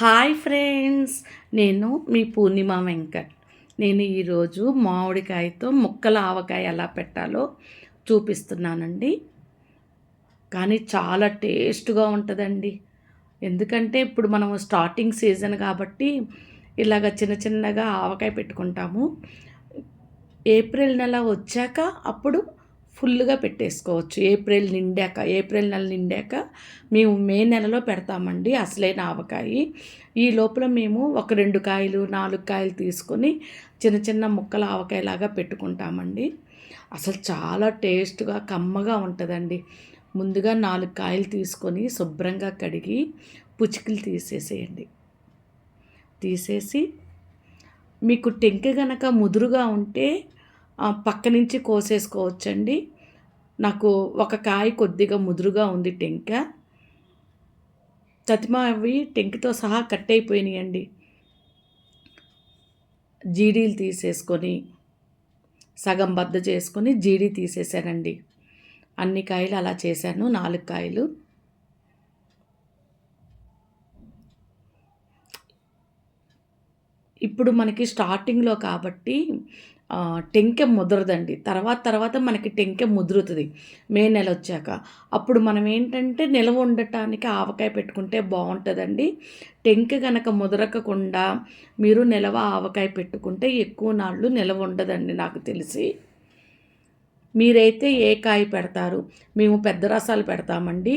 Hi friends నేను మీ పూర్ణిమ వెంకట్. నేను ఈరోజు మామిడికాయతో ముక్కల ఆవకాయ ఎలా పెట్టాలో చూపిస్తున్నానండి. కానీ చాలా టేస్ట్గా ఉంటుందండి. ఎందుకంటే ఇప్పుడు మనం స్టార్టింగ్ సీజన్ కాబట్టి ఇలాగ చిన్న చిన్నగా ఆవకాయ పెట్టుకుంటాము. ఏప్రిల్ నెల వచ్చాక అప్పుడు ఫుల్గా పెట్టేసుకోవచ్చు. ఏప్రిల్ నిండాక ఏప్రిల్ నెల నిండాక మేము మే నెలలో పెడతామండి అసలైన ఆవకాయ ఈ లోపల మేము ఒక రెండు కాయలు నాలుగు కాయలు తీసుకొని చిన్న చిన్న ముక్కల ఆవకాయలాగా పెట్టుకుంటామండి. అసలు చాలా టేస్ట్గా కమ్మగా ఉంటుందండి. ముందుగా నాలుగు కాయలు తీసుకొని శుభ్రంగా కడిగి పుచికలు తీసేసేయండి. తీసేసి మీకు టెంక గనక ముదురుగా ఉంటే పక్క నుంచి కోసేసుకోవచ్చండి. నాకు ఒక కాయ కొద్దిగా ముదురుగా ఉంది టెంక. చతిమ అవి టెంకతో సహా కట్ అయిపోయినాయండి జీడీలు తీసేసుకొని సగం బద్ద చేసుకొని జీడీ తీసేసానండి. అన్ని కాయలు అలా చేశాను నాలుగు కాయలు. ఇప్పుడు మనకి స్టార్టింగ్లో కాబట్టి టెంకె ముదరదండి. తర్వాత తర్వాత మనకి టెంకె ముదురుతుంది. మే నెల వచ్చాక అప్పుడు మనం ఏంటంటే నిల్వ ఉండటానికి ఆవకాయ పెట్టుకుంటే బాగుంటుందండి టెంకె కనుక ముదరకకుండా మీరు నిలవ ఆవకాయ పెట్టుకుంటే ఎక్కువ నాళ్ళు నిలవ ఉండదండి నాకు తెలిసి. మీరైతే ఏ కాయ పెడతారు? మేము పెద్ద రసాలు పెడతామండి.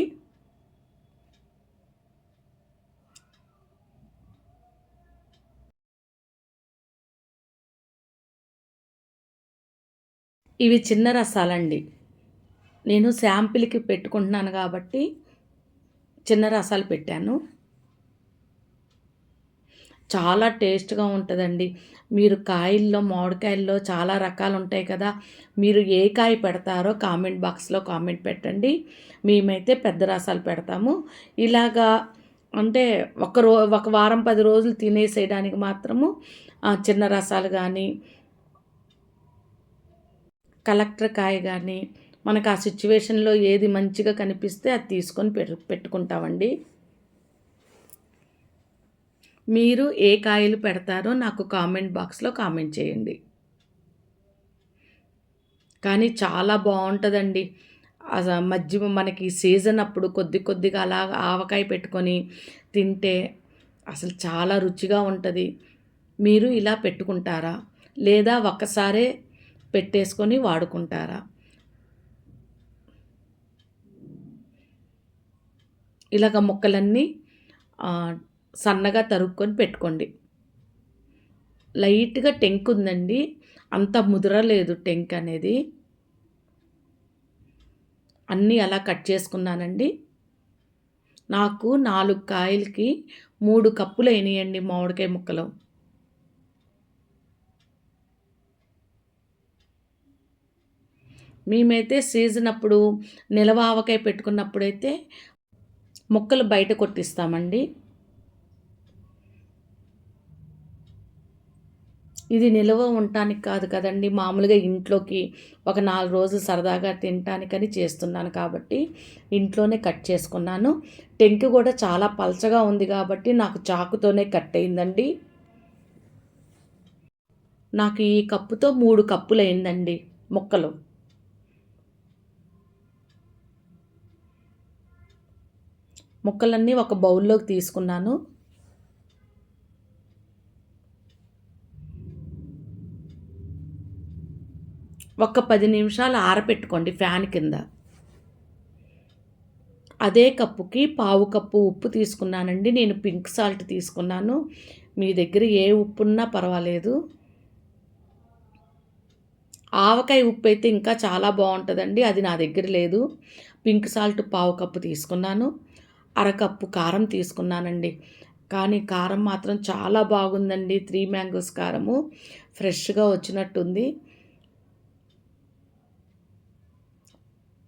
ఇవి చిన్న రసాలండి. నేను శాంపిల్కి పెట్టుకుంటున్నాను కాబట్టి చిన్న రసాలు పెట్టాను. చాలా టేస్ట్గా ఉంటుందండి. మీరు కాయల్లో మామిడికాయల్లో చాలా రకాలు ఉంటాయి కదా మీరు ఏ కాయ పెడతారో కామెంట్ బాక్స్లో కామెంట్ పెట్టండి. మేమైతే పెద్ద రసాలు పెడతాము. ఇలాగా అంటే ఒక రో ఒక వారం పది రోజులు తినేసేయడానికి మాత్రము చిన్న రసాలు కానీ కలెక్టర్ కాయ కానీ మనకు ఆ సిచ్యువేషన్లో ఏది మంచిగా కనిపిస్తే అది తీసుకొని పెట్టు పెట్టుకుంటామండి. మీరు ఏ కాయలు పెడతారో నాకు కామెంట్ బాక్స్లో కామెంట్ చేయండి. కానీ చాలా బాగుంటుందండి. మధ్య మనకి సీజన్ అప్పుడు కొద్ది కొద్దిగా అలా ఆవకాయ పెట్టుకొని తింటే అసలు చాలా రుచిగా ఉంటుంది. మీరు ఇలా పెట్టుకుంటారా? లేదా ఒక్కసారే పెట్టేసుకొని వాడుకుంటారా? ఇలాగ ముక్కలన్నీ సన్నగా తరుక్కొని పెట్టుకోండి. లైట్గా టెంక్ ఉందండి. అంత ముదరలేదు టెంక్ అనేది. అన్నీ అలా కట్ చేసుకున్నానండి. నాకు నాలుగు కాయలకి మూడు కప్పులు అయినాయండి మామిడికాయ ముక్కలు. మేమైతే సీజన్ అప్పుడు నిలవ ఆవకాయ పెట్టుకున్నప్పుడైతే మొక్కలు బయట కొట్టిస్తామండి. ఇది నిల్వ ఉండటానికి కాదు కదండి మామూలుగా ఇంట్లోకి ఒక నాలుగు రోజులు సరదాగా తినటానికని చేస్తున్నాను కాబట్టి ఇంట్లోనే కట్ చేసుకున్నాను. టెంకి కూడా చాలా పలచగా ఉంది కాబట్టి నాకు చాకుతోనే కట్ అయిందండి. నాకు ఈ కప్పుతో మూడు కప్పులు అయిందండి మొక్కలు. ముక్కలన్నీ ఒక బౌల్లోకి తీసుకున్నాను. ఒక పది నిమిషాలు ఆరపెట్టుకోండి ఫ్యాన్ కింద. అదే కప్పుకి పావు కప్పు ఉప్పు తీసుకున్నానండి. నేను పింక్ సాల్ట్ తీసుకున్నాను. మీ దగ్గర ఏ ఉప్పు ఉన్నా పర్వాలేదు. ఆవకాయ ఉప్పు అయితే ఇంకా చాలా బాగుంటుందండి. అది నా దగ్గర లేదు. పింక్ సాల్ట్ పావు కప్పు తీసుకున్నాను. అరకప్పు కారం తీసుకున్నానండి. కానీ కారం మాత్రం చాలా బాగుందండి. త్రీ మ్యాంగోస్ కారము ఫ్రెష్గా వచ్చినట్టుంది.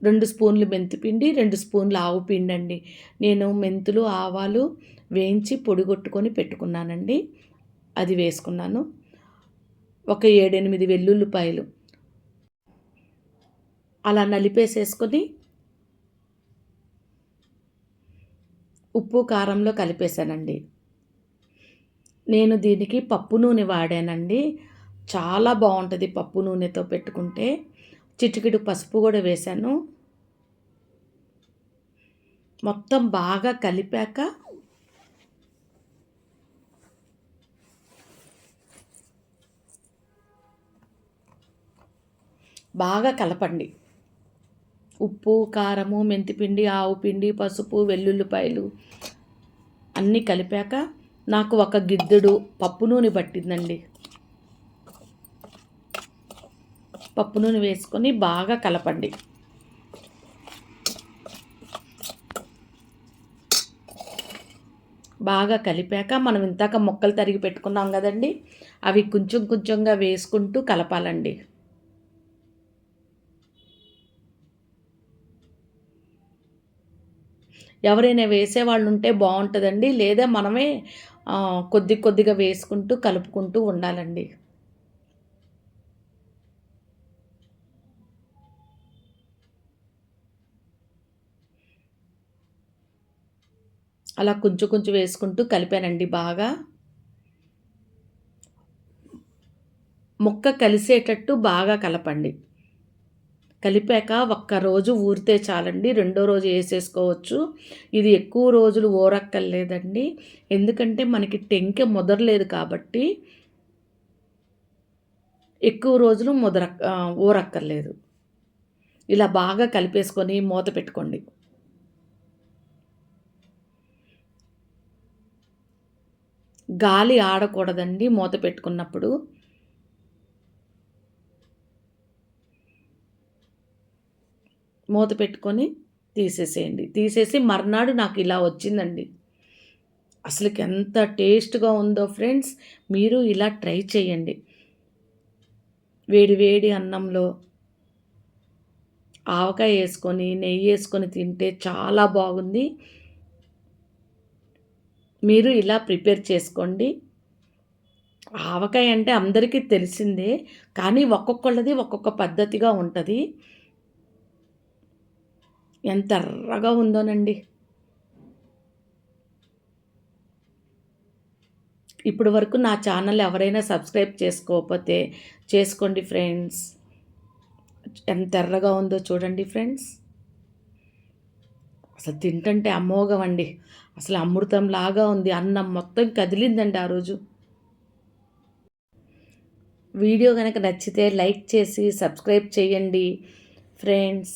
రెండు స్పూన్లు మెంతిపిండి రెండు స్పూన్లు ఆవు పిండి అండి నేను మెంతులు ఆవాలు వేయించి పొడిగొట్టుకొని పెట్టుకున్నానండి. అది వేసుకున్నాను. ఒక ఏడెనిమిది వెల్లుల్లిపాయలు. అలా నలిపేసేసుకొని ఉప్పు కారంలో కలిపేశానండి. నేను దీనికి పప్పు నూనె వాడానండి. చాలా బాగుంటుంది పప్పు నూనెతో పెట్టుకుంటే. చిటికిడు పసుపు కూడా వేశాను. మొత్తం బాగా కలిపాక బాగా కలపండి. ఉప్పు కారము మెంతిపిండి ఆవు పిండి పసుపు వెల్లుల్లిపాయలు అన్నీ కలిపాక నాకు ఒక గిద్దెడు పప్పు నూనె పట్టిందండి. పప్పు నూనె వేసుకొని బాగా కలపండి. బాగా కలిపాక మనం ఇంతాక మొక్కలు తరిగి పెట్టుకున్నాం కదండి అవి కొంచెం కొంచెంగా వేసుకుంటూ కలపాలండి. ఎవరైనా వేసేవాళ్ళు ఉంటే బాగుంటుందండి లేదా మనమే కొద్ది కొద్దిగా వేసుకుంటూ కలుపుకుంటూ ఉండాలండి. అలా కొంచెం కొంచెం వేసుకుంటూ కలిపానండి బాగా. ముక్క కలిసేటట్టు బాగా కలపండి. కలిపాక ఒక్కరోజు ఊరితే చాలండి. రెండో రోజు వేసేసుకోవచ్చు. ఇది ఎక్కువ రోజులు ఊరక్కర్లేదండి ఎందుకంటే మనకి టెంక ముదరలేదు కాబట్టి ఎక్కువ రోజులు ముదర ఊరక్కర్లేదు ఇలా బాగా కలిపేసుకొని మూత పెట్టుకోండి. గాలి ఆడకూడదండి మూత పెట్టుకున్నప్పుడు. మూత పెట్టుకొని తీసేసేయండి. తీసేసి మర్నాడు నాకు ఇలా వచ్చిందండి. అసలుకి ఎంత టేస్ట్గా ఉందో ఫ్రెండ్స్ మీరు ఇలా ట్రై చేయండి. వేడి వేడి అన్నంలో ఆవకాయ వేసుకొని నెయ్యి వేసుకొని తింటే చాలా బాగుంది. మీరు ఇలా ప్రిపేర్ చేసుకోండి. ఆవకాయ అంటే అందరికీ తెలిసిందే కానీ ఒక్కొక్కళ్ళది ఒక్కొక్క పద్ధతిగా ఉంటుంది. ఎంత ఎర్రగా ఉందోనండి. ఇప్పటి వరకు నా ఛానల్ ఎవరైనా సబ్స్క్రైబ్ చేసుకోకపోతే చేసుకోండి ఫ్రెండ్స్. ఎంత ఎర్రగా ఉందో చూడండి ఫ్రెండ్స్. అసలు తింటుంటే అమోఘమండి అసలు అమృతం లాగా ఉంది. అన్నం మొత్తం కదిలిందండి ఆ రోజు. వీడియో కనుక నచ్చితే లైక్ చేసి సబ్స్క్రైబ్ చేయండి friends.